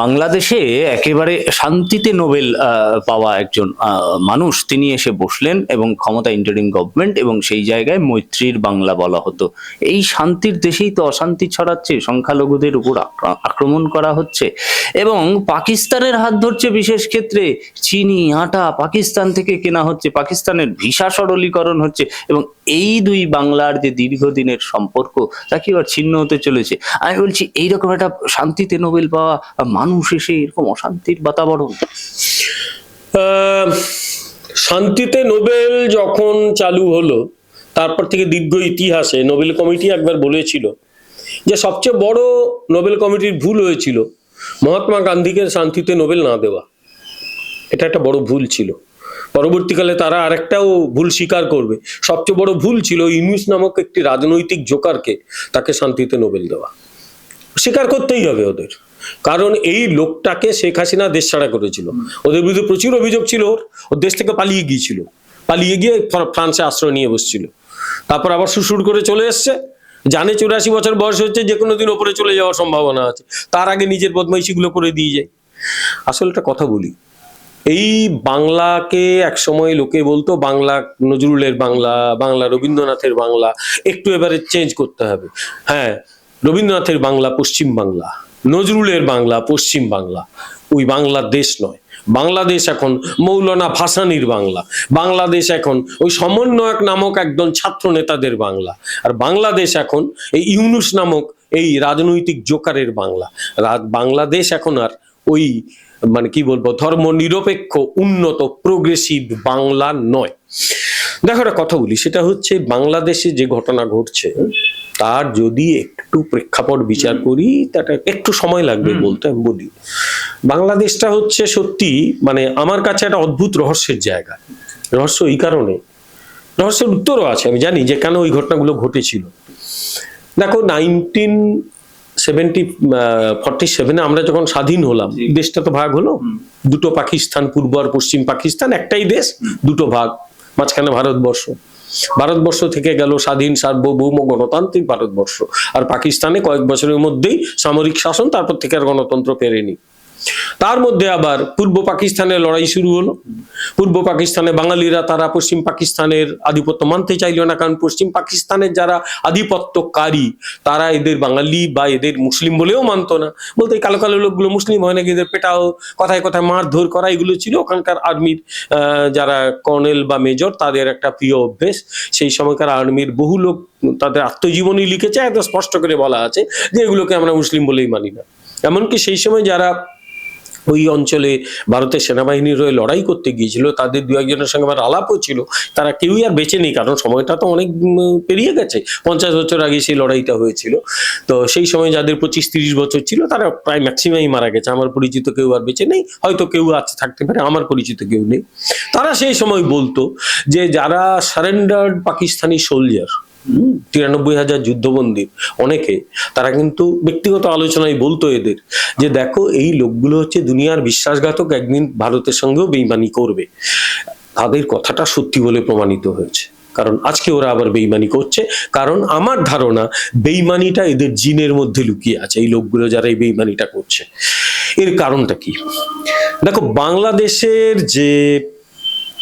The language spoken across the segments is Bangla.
বাংলাদেশে একেবারে শান্তিতে নোবেল পাওয়া একজন মানুষ, তিনি এসে বসলেন এবং ক্ষমতা ইন্টারিম গভর্নমেন্ট এবং সেই জায়গায় মৈত্রীর বাংলা বলা হতো। এই শান্তির দেশেই তো অশান্তি ছড়াচ্ছে, সংখ্যালঘুদের উপর আক্রমণ করা হচ্ছে এবং পাকিস্তানের হাত ধরছে বিশেষ ক্ষেত্রে চিনি, আটা, পাকিস্তান থেকে কেনা হচ্ছে, পাকিস্তানের ভিসা সরলীকরণ হচ্ছে এবং এই দুই বাংলার যে দীর্ঘদিনের সম্পর্ক, তা কি এবার ছিন্ন হতে চলেছে? আমি বলছি, এইরকম একটা শান্তিতে নোবেল পাওয়া মানুষ এসে এরকম অশান্তির বাতাবরণ। শান্তিতে নোবেল যখন চালু হলো, তারপর থেকে দীর্ঘ ইতিহাসে নোবেল কমিটি একবার বলেছিল যে সবচেয়ে বড় নোবেল কমিটির ভুল হয়েছিল মহাত্মা গান্ধীকে শান্তিতে নোবেল না দেওয়া। এটা একটা বড় ভুল ছিল। পরবর্তীকালে তারা আরেকটাও ভুল স্বীকার করবে। সবচেয়ে বড় ভুল ছিল ইউনুস নামক একটি রাজনৈতিক জোকারকে তাকে শান্তিতে নোবেল দেওয়া। স্বীকার করতেই হবে ওদের। কারণ এই লোকটাকে শেখ হাসিনা দেশ ছাড়া করেছিল। ওদের বিরুদ্ধে প্রচুর অভিযোগ ছিল ওর। ওর দেশ থেকে পালিয়ে গিয়েছিল। পালিয়ে গিয়ে ফ্রান্সে আশ্রয় নিয়ে বসছিল। তারপর আবার সুসুর করে চলে এসছে। জানে চুরাশি বছর বয়স হচ্ছে যে কোনো দিন ওপরে চলে যাওয়ার সম্ভাবনা আছে। তার আগে নিজের বদমাইশিগুলো করে দিয়ে যায়। আসলে একটা কথা বলি। এই বাংলাকে একসময় লোকে বলতো, বাংলা নজরুলের বাংলা বাংলা রবীন্দ্রনাথের বাংলা। একটু এবারে চেঞ্জ করতে হবে। হ্যাঁ রবীন্দ্রনাথের বাংলা পশ্চিম বাংলা, নজরুলের বাংলা পশ্চিম বাংলা, ওই বাংলাদেশ নয়। বাংলাদেশ এখন মৌলানা ভাসানির বাংলা, বাংলাদেশ এখন ওই সমন্বয়ক নামক একজন ছাত্র নেতাদের বাংলা, আর বাংলাদেশ এখন এই ইউনুস নামক এই রাজনৈতিক জোকারের বাংলা। বাংলাদেশ এখন আর ওই মানে কি বলব ধর্ম নিরপেক্ষ উন্নত প্রোগ্রেসিভ বাংলা নয়। দেখো একটা কথা বলি সেটা হচ্ছে বাংলাদেশে যে ঘটনা ঘটছে তার যদি একটু প্রেক্ষাপট বিচার করি তাটা একটু সময় লাগবে বলতে আমি বলি। বাংলাদেশটা হচ্ছে সত্যি মানে আমার কাছে একটা অদ্ভুত রহস্যের জায়গা। রহস্য এই কারণে। রহস্যের উত্তরও আছে আমি জানি যে কেন ওই ঘটনাগুলো ঘটেছিল। দেখো নাইনটিন সেভেন্টি ফর্টি সেভেনে আমরা যখন স্বাধীন হলাম দেশটা তো ভাগ হলো। দুটো পাকিস্তান পূর্ব আর পশ্চিম পাকিস্তান একটাই দেশ দুটো ভাগ। মাঝখানে ভারতবর্ষ। ভারতবর্ষ থেকে গেল স্বাধীন সার্বভৌম গণতান্ত্রিক ভারতবর্ষ। আর পাকিস্তানে কয়েক বছরের মধ্যেই সামরিক শাসন, তারপর থেকে আর গণতন্ত্র পেরেনি। তার মধ্যে আবার পূর্ব পাকিস্তানের লড়াই শুরু হলো। পূর্ব পাকিস্তানে বাঙালিরা তারা পশ্চিম পাকিস্তানের আধিপত্য মানতে চাইলো না, কারণ পশ্চিম পাকিস্তানের যারা আধিপত্যকারী, তারা এদের বাঙালি বা এদের মুসলিম বলেও মানতো না। বলতে কালো কালো লোকগুলো মুসলিম হয় নাকি? এদের পেটাও, কথায় কথায় মারধর করা, এগুলো ছিল ওখানকার আর্মির যারা কর্নেল বা মেজর, তাদের একটা প্রিয় অভ্যেস। সেই সময়কার আর্মির বহু লোক তাদের আত্মজীবনী লিখেছে একদম স্পষ্ট করে বলা আছে যে এগুলোকে আমরা মুসলিম বলেই মানি না। এমনকি সেই সময় যারা ওই অঞ্চলে ভারতের সেনাবাহিনীর হয়ে লড়াই করতে গিয়েছিল, তাদের দু একজনের সঙ্গে আমার আলাপও ছিল, তারা কেউই আর বেঁচে নেই, কারণ সময়টা তো অনেক পেরিয়ে গেছে, পঞ্চাশ বছর আগে সেই লড়াইটা হয়েছিল। তো সেই সময় যাদের পঁচিশ তিরিশ বছর ছিল, তারা প্রায় ম্যাক্সিমামই মারা গেছে, আমার পরিচিত কেউ আর বেঁচে নেই, হয়তো কেউ আছে থাকতে পারে, আমার পরিচিত কেউ নেই। তারা সেই সময় বলতো যে যারা সারেন্ডার্ড পাকিস্তানি সোলজার তিরানব্বই হাজার যুদ্ধবন্দী অনেকে, তারা কিন্তু ব্যক্তিগত আলোচনায় বলতো এদের যে দেখো, এই লোকগুলো হচ্ছে দুনিয়ার বিশ্বাসঘাতক, একদিন ভারতের সঙ্গেও বেইমানি করবে। তাদের কথাটা সত্যি বলে প্রমাণিত হয়েছে। কারণ আজকে ওরা আবার বেইমানি করছে। কারণ আমার ধারণা, বেইমানিটা এদের জিনের মধ্যে লুকিয়ে আছে, এই লোকগুলো যারা এই বেইমানিটা করছে। এর কারণটা কি? দেখো, বাংলাদেশের যে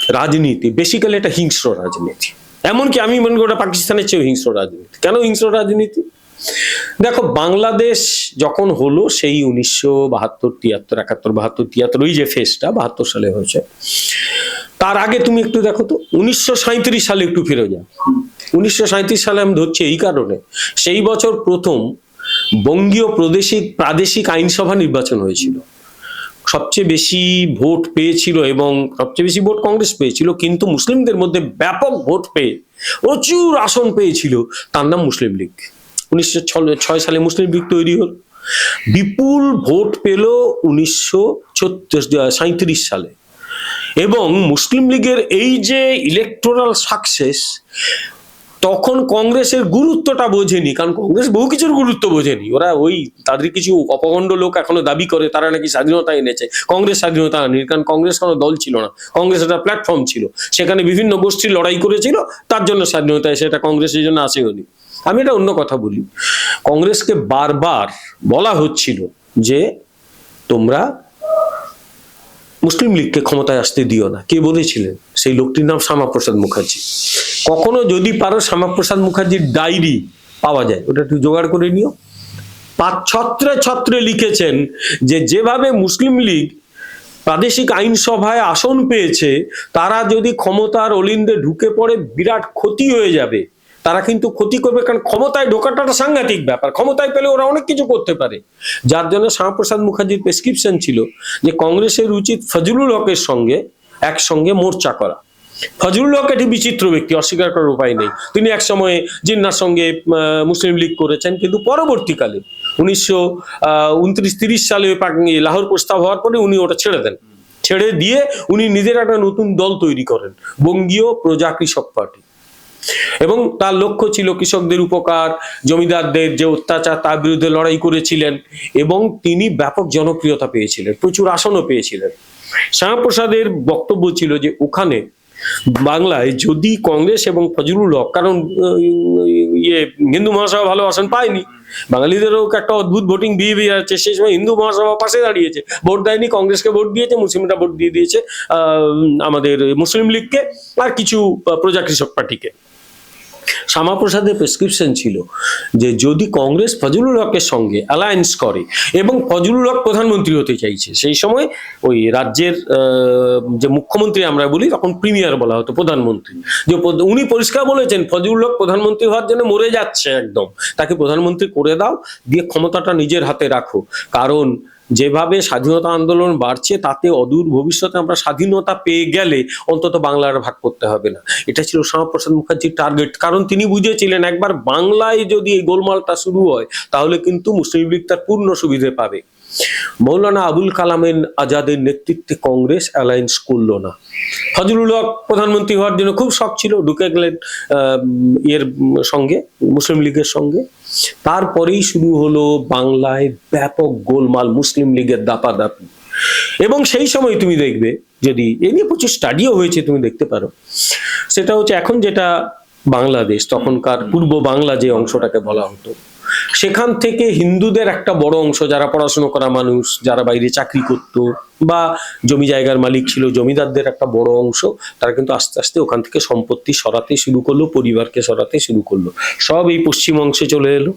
রাজনীতি বেসিক্যালি এটা হিংস্র রাজনীতি। এমনকি আমি মনে করি ওটা পাকিস্তানের চেয়েও হিংস্র রাজনীতি। কেন হিংস্র রাজনীতি? দেখো, বাংলাদেশ যখন হলো, সেই উনিশশো বাহাত্তর, তিয়াত্তর, একাত্তর, বাহাত্তর, তিয়াত্তর, ওই যে ফেসটা বাহাত্তর সালে হয়েছে। তার আগে তুমি একটু দেখো তো, উনিশশো সালে একটু ফিরে যাও। উনিশশো সালে আমি ধরছি এই কারণে, সেই বছর প্রথম বঙ্গীয় প্রাদেশিক প্রাদেশিক আইনসভা নির্বাচন হয়েছিল। সবচেয়ে বেশি ভোট পেয়েছিল এবং সবচেয়ে বেশি ভোট কংগ্রেস পেয়েছিল, কিন্তু মুসলিমদের মধ্যে ব্যাপক ভোট পেয়ে প্রচুর আসন পেয়েছিল। তার নাম মুসলিম লীগ। উনিশশো ছয় সালে মুসলিম লীগ তৈরি হল। বিপুল ভোট পেল উনিশশো সাঁত্রিশ সালে। এবং মুসলিম লীগের এই যে ইলেকটোরাল সাকসেস তখন কংগ্রেসের গুরুত্বটা বোঝেনি, কারণ কংগ্রেস বহু কিছুর গুরুত্ব বোঝেনি। ওরা ওই তাদের কিছু অপগণ্ড লোক এখনও দাবি করে, তারা নাকি স্বাধীনতা এনেছে। কংগ্রেস স্বাধীনতা আনেনি, কারণ কংগ্রেস কোনো দল ছিল না। কংগ্রেস একটা প্ল্যাটফর্ম ছিল। সেখানে বিভিন্ন গোষ্ঠী লড়াই করেছিল, তার জন্য স্বাধীনতা এসে এটা কংগ্রেসের জন্য আসেওনি আমি এটা অন্য কথা বলি। কংগ্রেসকে বারবার বলা হচ্ছিল যে তোমরা মুসলিম লীগকে ক্ষমতায় আসতে দিও না। কে বলেছিলেন? সেই লোকটির নাম শ্যামাপ্রসাদ মুখার্জি। কখনো যদি পারো শ্যামাপ্রসাদ মুখার্জির ডায়েরি পাওয়া যায়, ওটা একটু জোগাড় করে নিও। পাঁচ ছত্রে ছত্রে লিখেছেন যে, যেভাবে মুসলিম লীগ প্রাদেশিক আইনসভায় আসন পেয়েছে, তারা যদি ক্ষমতার অলিন্দে ঢুকে পড়ে, বিরাট ক্ষতি হয়ে যাবে। তারা কিন্তু ক্ষতি করবে, কারণ ক্ষমতায় ঢোকাটা সাংঘাতিক ব্যাপার। ক্ষমতায় পেলে ওরা অনেক কিছু করতে পারে। যার জন্য শ্যামাপ্রসাদ মুখার্জির প্রেসক্রিপশন ছিল যে, কংগ্রেসের উচিত ফজলুল হকের সঙ্গে একসঙ্গে মোর্চা করা। ফজলুল হক একটি বিচিত্র ব্যক্তি, অস্বীকার করার উপায় নেই। তিনি এক সময়ে জিন্নার সঙ্গে মুসলিম লীগ করেছেন, কিন্তু পরবর্তীকালে উনিশশো উনত্রিশ তিরিশ সালে লাহোর প্রস্তাব হওয়ার পরে উনি ওটা ছেড়ে দেন। ছেড়ে দিয়ে উনি নিজের একটা নতুন দল তৈরি করেন, বঙ্গীয় প্রজা কৃষক পার্টি। এবং তার লক্ষ্য ছিল কৃষকদের উপকার, জমিদারদের যে অত্যাচার, তার বিরুদ্ধে লড়াই করেছিলেন এবং তিনি ব্যাপক জনপ্রিয়তা পেয়েছিলেন, প্রচুর আসনও পেয়েছিলেন। শ্যামাপ্রসাদের বক্তব্য ছিল যে, ওখানে বাংলায় যদি কংগ্রেস এবং ফজলুল হক, কারণ ইয়ে হিন্দু মহাসভা ভালো আসন পায়নি। বাঙালিদেরও একটা অদ্ভুত ভোটিং বিহেভিয়ার আছে। সেই সময় হিন্দু মহাসভা পাশে দাঁড়িয়েছে। ভোট দেয়নি, কংগ্রেসকে ভোট দিয়েছে, মুসলিমরা ভোট দিয়ে দিয়েছে আমাদের মুসলিম লীগকে আর কিছু প্রজা কৃষক পার্টিকে। শ্যামাপ্রসাদের প্রেসক্রিপশন ছিল যে যদি কংগ্রেস ফজলুল হকের সঙ্গে অ্যালায়েন্স করে এবং ফজলুল হক প্রধানমন্ত্রী হতে চাইছে, সেই সময় ওই রাজ্যের যে মুখ্যমন্ত্রী আমরা বলি, তখন প্রিমিয়ার বলা হতো প্রধানমন্ত্রী। যে উনি পরিষ্কার বলেছেন, ফজলুল হক প্রধানমন্ত্রী হওয়ার জন্য মরে যাচ্ছে একদম। তাকে প্রধানমন্ত্রী করে দাও, দিয়ে ক্ষমতাটা নিজের হাতে রাখো। কারণ যেভাবে স্বাধীনতা আন্দোলন বাড়ছে, তাতে অদূর ভবিষ্যতে আমরা স্বাধীনতা পেয়ে গেলে অন্তত বাংলার ভাগ করতে হবে না। এটা ছিল শ্যামাপ্রসাদ মুখার্জির টার্গেট কারণ তিনি বুঝেছিলেন, একবার বাংলায় যদি এই গোলমালটা শুরু হয়, তাহলে কিন্তু মুসলিম লীগ তার পূর্ণ সুবিধে পাবে। মৌলানা আবুল কালামের আজাদের নেতৃত্বে কংগ্রেস অ্যালায়েন্স করল না। ফজলুল হক প্রধানমন্ত্রী হওয়ার জন্য খুব শখ ছিল ঢুকে গেলেন এর সঙ্গে, মুসলিম লীগের সঙ্গে। তারপরেই শুরু হলো বাংলায় ব্যাপক গোলমাল মুসলিম লীগের দাপাদাপি। এবং সেই সময় তুমি দেখবে, যদি এ নিয়ে প্রচুর স্টাডিও হয়েছে তুমি দেখতে পারো, সেটা হচ্ছে এখন যেটা বাংলাদেশ, তখনকার পূর্ব বাংলা যে অংশটাকে বলা হতো। সেখান থেকে হিন্দুদের একটা বড় অংশ যারা পড়াশুনো করা মানুষ যারা বাইরে চাকরি করত বা জমি জায়গার মালিক ছিল, জমিদারদের একটা বড় অংশ, তারা কিন্তু আস্তে আস্তে ওখান থেকে সম্পত্তি সরাতে শুরু করল, পরিবারকে সরাতে শুরু করল। সব এই পশ্চিম অংশে চলে এলো।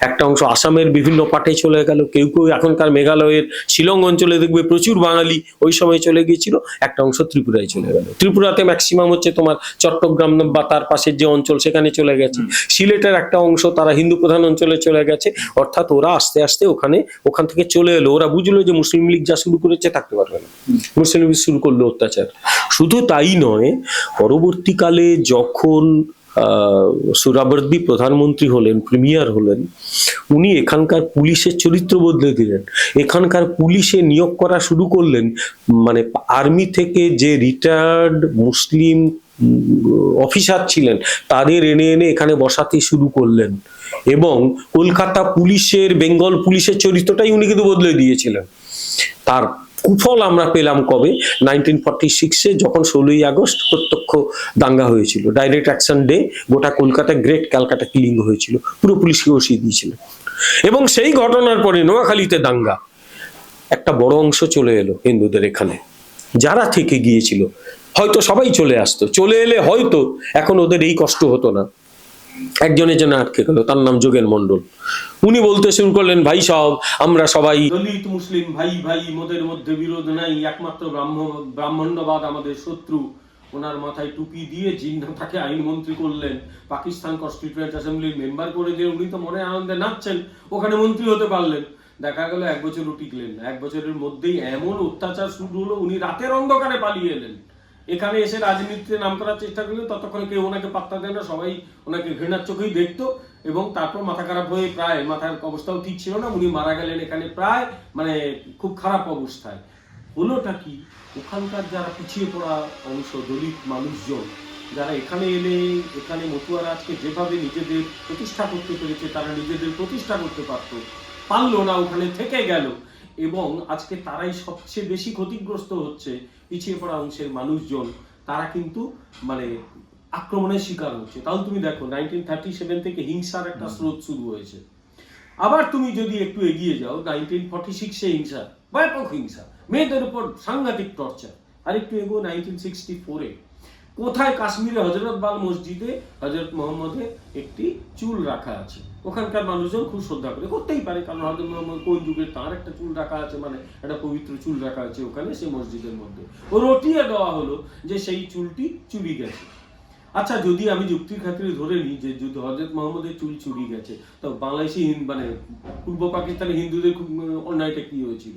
একটা অংশ আসামের বিভিন্ন পাটে চলে গেল। কেউ কেউ এখনকার মেঘালয়ের শিলং অঞ্চলে দেখবে প্রচুর বাঙালি ওই সময় চলে গিয়েছিল। একটা অংশ ত্রিপুরায় চলে গেল। ত্রিপুরাতে ম্যাক্সিমাম হচ্ছে তোমার চট্টগ্রাম বা তার পাশের যে অঞ্চল সেখানে চলে গেছে। সিলেটের একটা অংশ তারা হিন্দু প্রধান অঞ্চলে চলে গেছে। অর্থাৎ ওরা আস্তে আস্তে ওখানে, ওখান থেকে চলে এলো। ওরা বুঝলো যে মুসলিম লীগ যা শুরু করেছে থাকতে পারবে না। মুসলিম লীগ শুরু করল অত্যাচার। শুধু তাই নয় পরবর্তীকালে যখন আহ, সুরাবর্দী প্রধানমন্ত্রী হলেন প্রিমিয়ার হলেন উনি এখানকার পুলিশের চরিত্র বদলে দিলেন। এখানকার পুলিশে নিয়োগ করা শুরু করলেন মানে আর্মি থেকে যে রিটায়ার্ড মুসলিম অফিসার ছিলেন তাদের এনে এনে এখানে বসাতে শুরু করলেন। এবং কলকাতা পুলিশের বেঙ্গল পুলিশের চরিত্রটাই উনি কিন্তু বদলে দিয়েছিলেন। তার কুফল আমরা পেলাম কবে? নাইনটিন ফর্টি সিক্সে যখন ষোলোই আগস্ট প্রত্যক্ষ দাঙ্গা হয়েছিল। ডাইরেক্ট অ্যাকশন ডে গোটা কলকাতা গ্রেট ক্যালকাটা কিলিং হয়েছিল। পুরো পুলিশকে বসিয়ে দিয়েছিল। এবং সেই ঘটনার পরে নোয়াখালীতে দাঙ্গা। একটা বড় অংশ চলে এলো হিন্দুদের এখানে। যারা থেকে গিয়েছিল, হয়তো সবাই চলে আসতো। চলে এলে হয়তো এখন ওদের এই কষ্ট হতো না। একজনের জন্য আটকে গেল, তার নাম যোগেন মন্ডল উনি বলতে শুরু করলেন, ভাই সব, আমরা সবাই দলিত মুসলিম, ভাই ভাই, মোদের মধ্যে বিরোধ নাই, একমাত্র ব্রাহ্ম, ব্রাহ্মণ্যবাদ আমাদের শত্রু। ওনার মাথায় টুপি দিয়ে জিন্নাটাকে আইনমন্ত্রী করলেন। পাকিস্তান কনস্টিটিউয়েন্ট অ্যাসেম্বলির মেম্বার করে দিয়ে উনি তো মনে আনন্দে নাচছেন, ওখানে মন্ত্রী হতে পারলেন। দেখা গেল এক বছরও টিকলেন এক বছরের মধ্যেই এমন অত্যাচার শুরু হলো, উনি রাতের অন্ধকারে পালিয়ে এলেন। এখানে এসে রাজনীতিতে নাম করার চেষ্টা করলেন ততক্ষণ কেউ ওনাকে পাত্তা দেয় না, সবাই ওনাকে ঘৃণার চোখেই দেখতো এবং তারপর মাথা খারাপ হয়ে প্রায় মাথার অবস্থাও ঠিক ছিল না, উনি মারা গেলেন এখানে প্রায় মানে খুব খারাপ অবস্থায়। হলোটা কি? ওখানকার যারা পিছিয়ে পড়া অংশ, দলিত মানুষজন, যারা এখানে এলে, এখানে মতুয়ারা আজকে যেভাবে নিজেদের প্রতিষ্ঠা করতে পেরেছে, তারা নিজেদের প্রতিষ্ঠা করতে পারত। পারল না, ওখানে থেকে গেল। এবং আজকে তারাই সবচেয়ে বেশি ক্ষতিগ্রস্ত হচ্ছে পিছিয়ে পড়া অংশের মানুষজন তারা কিন্তু মানে আক্রমণের শিকার হচ্ছে। তাহলে তুমি দেখো নাইনটিন থার্টি সেভেন থেকে হিংসার একটা স্রোত শুরু হয়েছে। আবার তুমি যদি একটু এগিয়ে যাও নাইনটিন ফর্টি সিক্সে হিংসা ব্যাপক হিংসা মেয়েদের উপর সাংঘাতিক টর্চার আরেকটু এগো নাইনটিন সিক্সটি ফোরে কোথায় কাশ্মীরে হজরত বাল মসজিদে হজরত মোহাম্মদের একটি চুল রাখা আছে। ওখানকার মানুষজন খুব শ্রদ্ধা করে। করতেই পারে, কারণ হজরত মোহাম্মদ কোন যুগে তার একটা চুল রাখা আছে মানে একটা পবিত্র চুল রাখা আছে ওখানে, সেই মসজিদের মধ্যে। ও রটিয়ে দেওয়া হলো যে সেই চুলটি চুরি গেছে। আচ্ছা যদি আমি যুক্তির খাতিরে ধরে নিই যে যদি হজরত মোহাম্মদের চুল চুরি গেছে, তো বাংলাদেশি হিন- মানে পূর্ব পাকিস্তানে হিন্দুদের খুব অন্যায়টা কি হয়েছিল?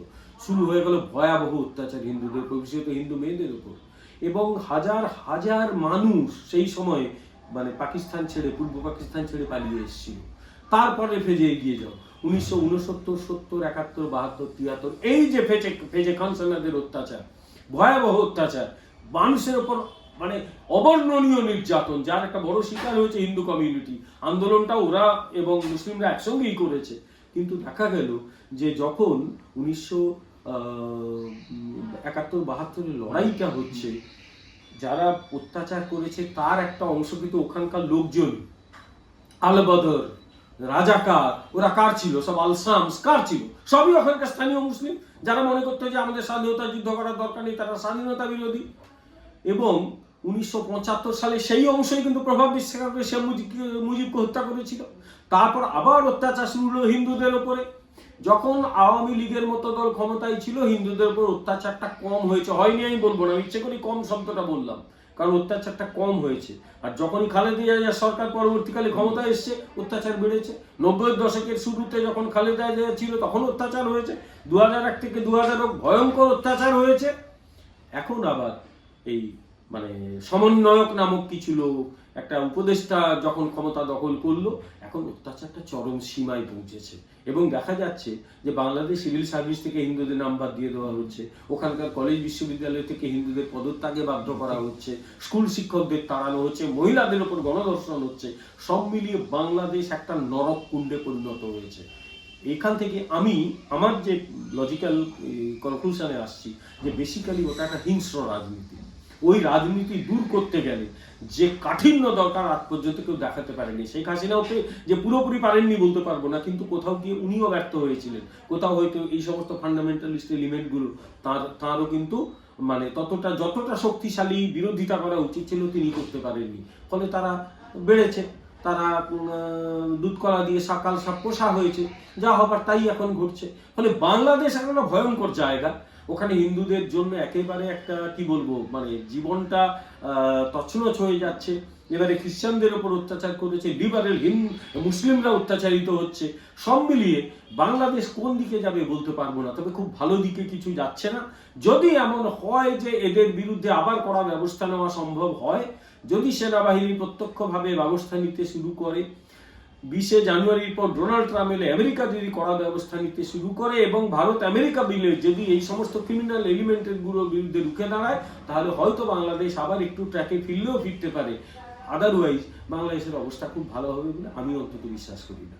শুরু হয়ে গেল ভয়াবহ অত্যাচার হিন্দুদের বিশেষত হিন্দু মেয়েদের উপর। এবং হাজার হাজার মানুষ সেই সময় মানে পাকিস্তান ছেড়ে, পূর্ব পাকিস্তান ছেড়ে পালিয়ে এসেছিল। তারপরে ফেজে এগিয়ে যাও। উনিশশো উনসত্তর, সত্তর, একাত্তর, বাহাত্তর, তিয়াত্তর, এই যে ফেজে ফেজে খানসানাদের অত্যাচার, ভয়াবহ অত্যাচার, মানুষের ওপর মানে অবর্ণনীয় নির্যাতন, যার একটা বড় শিকার হয়েছে হিন্দু কমিউনিটি আন্দোলনটা ওরা এবং মুসলিমরা একসঙ্গেই করেছে। কিন্তু দেখা গেল যে যখন উনিশশো একাত্তর বাহাত্তরের লড়াইটা হচ্ছে। যারা অত্যাচার করেছে, তার একটা অংশ কিন্তু ওখানকার লোকজন। আলবদর, রাজাকার, ওরা কার ছিল? সব আলসামস, কার ছিল? সবই ওখানকার স্থানীয় মুসলিম। যারা মনে করতো যে আমাদের স্বাধীনতা যুদ্ধ করার দরকার নেই, তারা স্বাধীনতা বিরোধী। এবং উনিশশো পঁচাত্তর সালে সেই অংশই কিন্তু প্রভাব বিস্তার করে সে মুজিব মুজিবকে হত্যা করেছিল। তারপর আবার অত্যাচার শুরু হলো হিন্দুদের ওপরে। যখন আওয়ামী লীগের মতো দল ক্ষমতায় ছিল, হিন্দুদের উপর অত্যাচারটা কম হয়েছে। হয়নি, আমি বলব না ইচ্ছে করে কম শব্দটা বললাম, কারণ অত্যাচারটা কম হয়েছে। আর যখনই খালেদা জিয়া সরকার পরবর্তীকালে ক্ষমতায় এসছে, অত্যাচার বেড়েছে। নব্বই দশকের শুরুতে যখন খালেদা জিয়া ছিল, তখন অত্যাচার হয়েছে। দু হাজার এক থেকে দু হাজার ভয়ঙ্কর অত্যাচার হয়েছে। এখন আবার এই মানে সমন্বয়ক নামক কিছু লোক একটা উপদেষ্টা যখন ক্ষমতা দখল করল, এখন অত্যাচারটা চরম সীমায় পৌঁছেছে। এবং দেখা যাচ্ছে যে বাংলাদেশ সিভিল সার্ভিস থেকে হিন্দুদের নাম্বার দিয়ে দেওয়া হচ্ছে, ওখানকার কলেজ বিশ্ববিদ্যালয় থেকে হিন্দুদের পদত্যাগে বাধ্য করা হচ্ছে স্কুল শিক্ষকদের তাড়ানো হচ্ছে, মহিলাদের ওপর গণধর্ষণ হচ্ছে, সব মিলিয়ে বাংলাদেশ একটা নরক কুণ্ডে পরিণত হয়েছে। এখান থেকে আমি আমার যে লজিক্যাল কনক্লুশনে আসছি যে বেসিক্যালি ওটা একটা হিংস্র রাজনীতি। ওই রাজনীতি দূর করতে গেলে যে কাঠিন্য দরকার আজ পর্যন্ত কেউ দেখাতে পারেনি। শেখ হাসিনাওকে যে পুরোপুরি পারেননি বলতে পারব না কিন্তু কোথাও গিয়ে উনিও ব্যর্থ হয়েছিলেন। কোথাও হয়তো এই সমস্ত ফান্ডামেন্টালিস্ট এলিমেন্টগুলো তার তারও কিন্তু মানে ততটা যতটা শক্তিশালী বিরোধিতা করা উচিত ছিল তিনি করতে পারেননি। ফলে তারা বেড়েছে তারা উম, আহ, দুধ কলা দিয়ে সকাল সব পোষা হয়েছে যা হবার তাই এখন ঘটছে। ফলে বাংলাদেশ একটা ভয়ঙ্কর জায়গা। ওখানে হিন্দুদের জন্য একেবারে একটা, কি বলব মানে জীবনটা তছনছ হয়ে যাচ্ছে। এবারে খ্রিস্টানদের ওপর অত্যাচার করেছে লিবারেল হিন্দু মুসলিমরা অত্যাচারিত হচ্ছে। সব মিলিয়ে বাংলাদেশ কোন দিকে যাবে বলতে পারব না, তবে খুব ভালো দিকে কিছু যাচ্ছে না। যদি এমন হয় যে এদের বিরুদ্ধে আবার কড়া ব্যবস্থা নেওয়া সম্ভব হয়, যদি সেনাবাহিনী প্রত্যক্ষভাবে ব্যবস্থা নিতে শুরু করে বিশে জানুয়ারির পর ডোনাল্ড ট্রাম্প এলে আমেরিকা যদি কড়া ব্যবস্থা নিতে শুরু করে এবং ভারত আমেরিকা বিলে যদি এই সমস্ত ক্রিমিনাল এলিমেন্টেরগুলোর বিরুদ্ধে রুখে দাঁড়ায়, তাহলে হয়তো বাংলাদেশ আবার একটু ট্র্যাকে ফিরলেও ফিরতে পারে। আদারওয়াইজ বাংলাদেশের অবস্থা খুব ভালো হবে বলে আমি অন্তত বিশ্বাস করি না।